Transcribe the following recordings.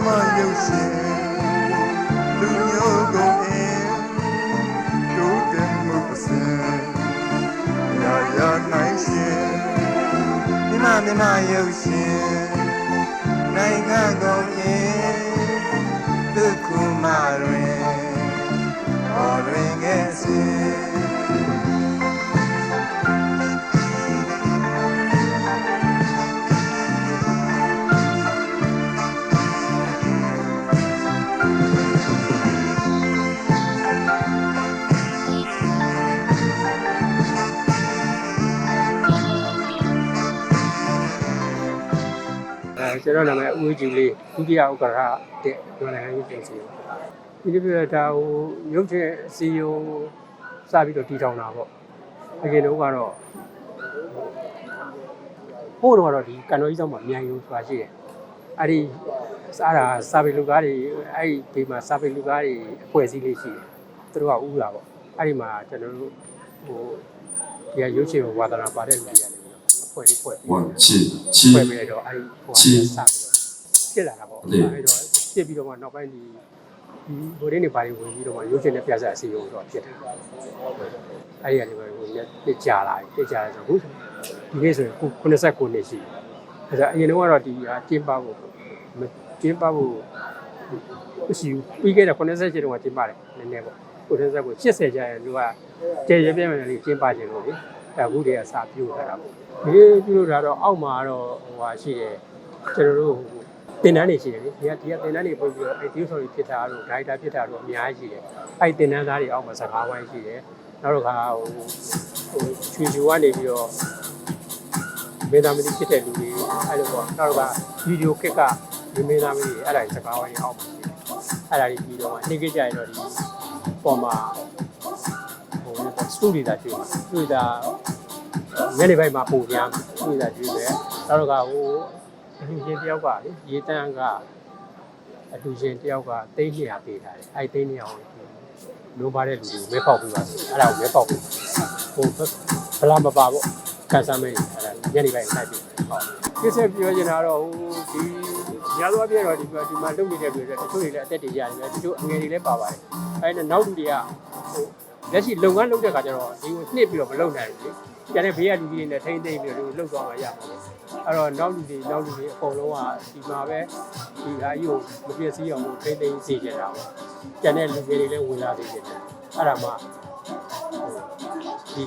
မြမရုပ်ရှင်လူမျိုးကုန်အင်းတိုးတက်မှုပစံရာရာနိုင်ရှင်မြမမြမရုပ်ရှင်နိုင်ငံကုန်အင်း ကျွန်တော်နာမည်ဦးဝေးကြည်လေးဒုတိယဥက္ကဋ္ဌတဲ့မြန်မာနိုင်ငံရေးပြည်စီဒီလိုပြဒါဟိုရုပ်ချင်အစီယုံစပြီးတော့တည်ထောင်တာပေါ့အရင်တော့ကတော့ဟိုးတော့ကတော့ဒီကန်တော်ကြီးဆောင်မှာအမြိုင်ယူဆိုတာရှိတယ်အဲ့ဒီစားတာစာပေလူကားတွေအဲ့ဒီဒီမှာစာပေလူကားတွေအဖွဲ့အစည်းလေးရှိတယ်သူတို့ကဥလာပေါ့အဲ့ဒီမှာကျွန်တော်တို့ဟိုဒီကရုပ်ချင်ဝါသနာပါတဲ့လူတွေရတယ်အ ဖွဲ့လေးဖွဲ့ပြီးချီချီဖွဲ့ပြီးတော့အဲ့ဟိုဟာစပြီးတော့ဖြစ်လာတာပေါ့အဲ့တော့ဖြစ်ပြီးတော့မှနောက်ပိုင်းဒီဒီဘိုးရင်းတွေပါတွေဝင်ပြီးတော့မှရုပ်ရှင်နဲ့ပြဿနာအစီအုံတော့ဖြစ်တာအဲ့ဒီကနေပဲဟိုရက်တစ်ကြာလာတစ်ကြာလာဆိုအခုဒီနေ့ဆိုရင်89နှစ်ရှိအဲ့ဒါအရင်ကတော့ဒီဟာတင်းပါဖို့တင်းပါဖို့မရှိဘူးပြီးခဲ့တဲ့90ကျော်တုန်းကကျင်းပါတယ်နည်းနည်းပေါ့90ကျော်ကို80ကျရင်လူကကျေရပြည့်မယ်လို့ကျင်းပါခြင်းလို့လေ အခုတည်းကစာပြို့ထားတာပေါ့ဒီပြုလို့တာတော့အောက်မှာတော့ဟိုဟာရှိတယ်ကျွန်တော်တို့တင်တန်းနေရှိတယ်လေဒီကဒီကတင်တန်းနေပို့ပြီးတော့အဲဒီဆိုရင်ဖြစ်တာတို့ဒိုင်တာဖြစ်တာတို့အများကြီးရှိတယ်အဲတင်တန်းသားတွေအောက်မှာစကားဝိုင်းရှိတယ်နောက်တော့ခါဟိုဟိုချွေချူကနေပြီးတော့မေသားမတိဖြစ်တဲ့လူတွေအဲ့လိုပေါ့နောက်တော့ဗီဒီယိုကစ်ကဒီမေသားမတိအဲ့ဒါကြီးစကားဝိုင်းအောက်မှာရှိတယ်အဲ့ဒါကြီးပြီးတော့နေကြကြရင်တော့ဒီပေါ်မှာ ဟိုစတူဒီတာကျွေးမှာစတူဒီတာညနေပိုင်းမှာပုံများစတူဒီတာကျွေးပဲနောက်တော့ကဟိုအလူရှင်တယောက်ကလေရေတန်းကအလူရှင်တယောက်ကတိတ်200ပေးထားတယ်အဲ့တိတ်200ကိုလုံးပါတဲ့လူတွေမဲပေါက်ပြီးပါအဲ့ဒါကိုမဲပေါက်ပြီးဟိုဘလာမပါပေါ့ကန်ဆာမဲအဲ့ဒါညနေပိုင်းလိုက်ပြီးဟုတ်ပြည့်စက်ပြောချင်တာတော့ဟိုဒီညာသွားပြတော့ဒီမှာဒီမှာလုပ်နေတဲ့ပြည်တော့တချို့တွေလည်းအသက်တွေရတယ်တချို့အငယ်တွေလည်းပါပါတယ်အဲ့ဒါနောက်လူတွေကဟို လက်ရှိလုပ်ငန်းလုပ်တဲ့ခါကျတော့ဒီကိုနှစ်ပြီးတော့မလုပ်နိုင်ဘူးလေကျန်တဲ့ဘေးကလူကြီးတွေနဲ့ထိမ့်သိမ့်ပြီးတော့ဒီကိုလှုပ်သွားမှရမှာပေါ့အဲ့တော့နောက်လူတွေနောက်လူတွေအကုန်လုံးကဒီမှာပဲဒီဟာကြီးကိုမပြည့်စည်အောင်လို့ထိမ့်သိမ့်စေကြတာပေါ့ကျန်တဲ့လူတွေလည်းဝင်လာသေးတယ်အဲ့ဒါမှဒီ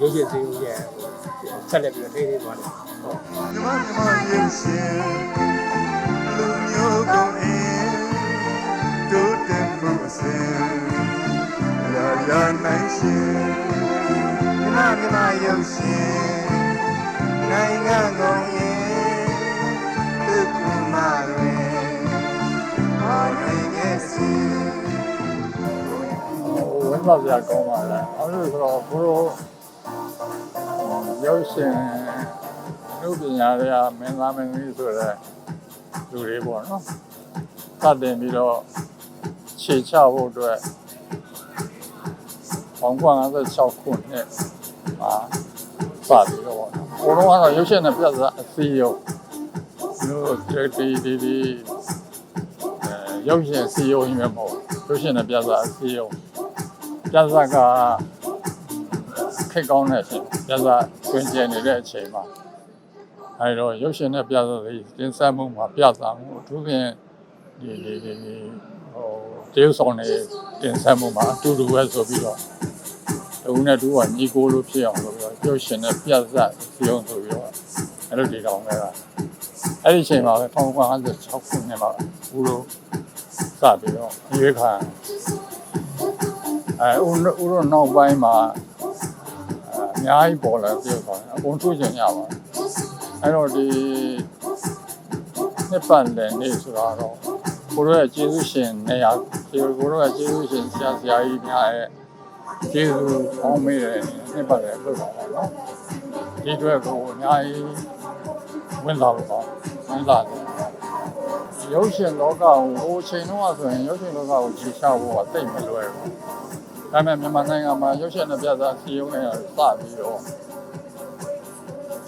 ရုပ်ရှင်စီးဦးရဲ့ဆက်လက်ပြီးတော့ထိမ့်သိမ့်သွားတယ်ဟုတ်မြမမြမရုပ်ရှင်လူမျိုးကုန် ရှင်မြမမြမရုပ်ရှင်နိုင်ငံကုန်အင်းဒုက္ခမတွင်အော်တွင်ငယ်စဉ်ဝမ်းသာစရာကောင်းပါလားအဲ့လိုဆိုတော့ဘိုးတို့ရုပ်ရှင်လူပညာတွေကမင်းသားမင်းကြီးဆိုတဲ့လူတွေပေါ့နော်စတင်ပြီးတော့ခြေချဖို့အတွက် 1956ခုနှစ်မှာစပြီးတော့ပေါ့နော်ဘိုးတို့ကတော့ရုပ်ရှင်နဲ့ပြဿနာအစည်းအရုံးတို့ဒီဒီဒီအဲရုပ်ရှင်အစည်းအရုံးကြီးပဲမဟုတ်ဘူးရုပ်ရှင်နဲ့ပြဿနာအစည်းအရုံးပြဿနာကခိတ်ကောင်းတဲ့အချိန်ပြဿနာတွင်ကျင်နေတဲ့အချိန်မှာအဲတော့ရုပ်ရှင်နဲ့ပြဿနာလေးတင်ဆက်မှုမှာပြဿနာမှုအထူးဖြင့်ဒီဒီဒီဒီဟိုတေးဆောင်နေတင်ဆက်မှုမှာအတူတူပဲဆိုပြီးတော့ တူနဲ့တူကညီကိုလိုဖြစ်အောင်လို့ပြောရုပ်ရှင်နဲ့ပြဿနာစီအောင်ဆိုပြီးတော့အဲ့လိုဒီတောင်ခဲ့တာအဲ့ဒီအချိန်မှာပဲ1956ခုနှစ်မှာဘူးလို့စပြီးတော့ရွေးခံအဲဦးဦးတို့နောက်ပိုင်းမှာအများကြီးပေါ်လာပြောပါအကုန်တွေ့ကြရပါတယ်အဲ့တော့ဒီနှစ်ပတ်လည်နေ့ဆိုတော့ကိုတို့ရဲ့ကျေးဇူးရှင်နေရာဒီကိုတို့ရဲ့ကျေးဇူးရှင်ဆရာဆရာကြီးများရဲ့ ကျေးဇူးကောင်းမေးတဲ့နှစ်ပတ်လည်လုပ်ပါတော့နော်ဒီအတွက်ကိုအများကြီးဝင်လာလို့ပါဝင်လာတယ်ရုပ်ရှင်လောကကိုဟိုအချိန်တော့ဆိုရင်ရုပ်ရှင်လောကကိုကြည့်ချဖို့ကတိတ်မလွယ်ဘူးဒါပေမဲ့မြန်မာနိုင်ငံမှာရုပ်ရှင်နဲ့ပြသစီယုံနေတာစပြီးတော့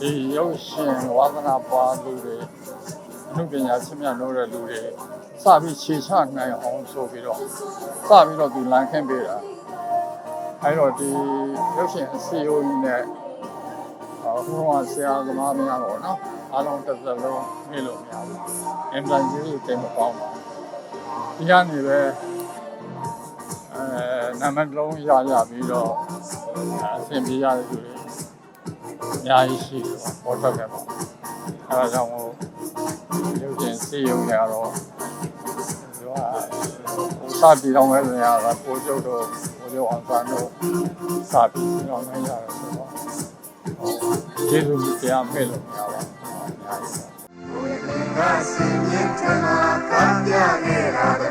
ဒီရုပ်ရှင်ဝါသနာပါလူတွေအမှုပညာချင်းမြတ်လို့တဲ့လူတွေစပြီးခြေချနိုင်အောင်ဆိုပြီးတော့စပြီးတော့သူလမ်းခင်းပေးတာ အဲတော့ဒီရုပ်ရှင်အစီအုံကြီးနဲ့ဟိုကဆရာသမားများတော့နော်အားလုံးတစ်စလုံးနေလို့မရဘူးအင်တန်ကြီးတိတ်မပေါင်းပါဒီကနေပဲအဲနာမည်လုံးရရပြီးတော့အဆင်ပြေရတဲ့သူတွေအများကြီးရှိတယ်ပေါ့ပေါ်ထွက်ခဲ့ပါအဲဒါကြောင့်မို့ရုပ်ရှင်စီယုံရတော့ဒီက စပြီးတော့မဲ့နေရတာပိုကျုပ်တို့ပိုကျုပ်အောင်ဆန်းတို့စပြီးပြီးတော့နိုင်ရတယ်ဆိုတော့ကျေးဇူးတရားမဲ့လို့မရပါဘူးအများကြီးပါကိုယ်ရင်က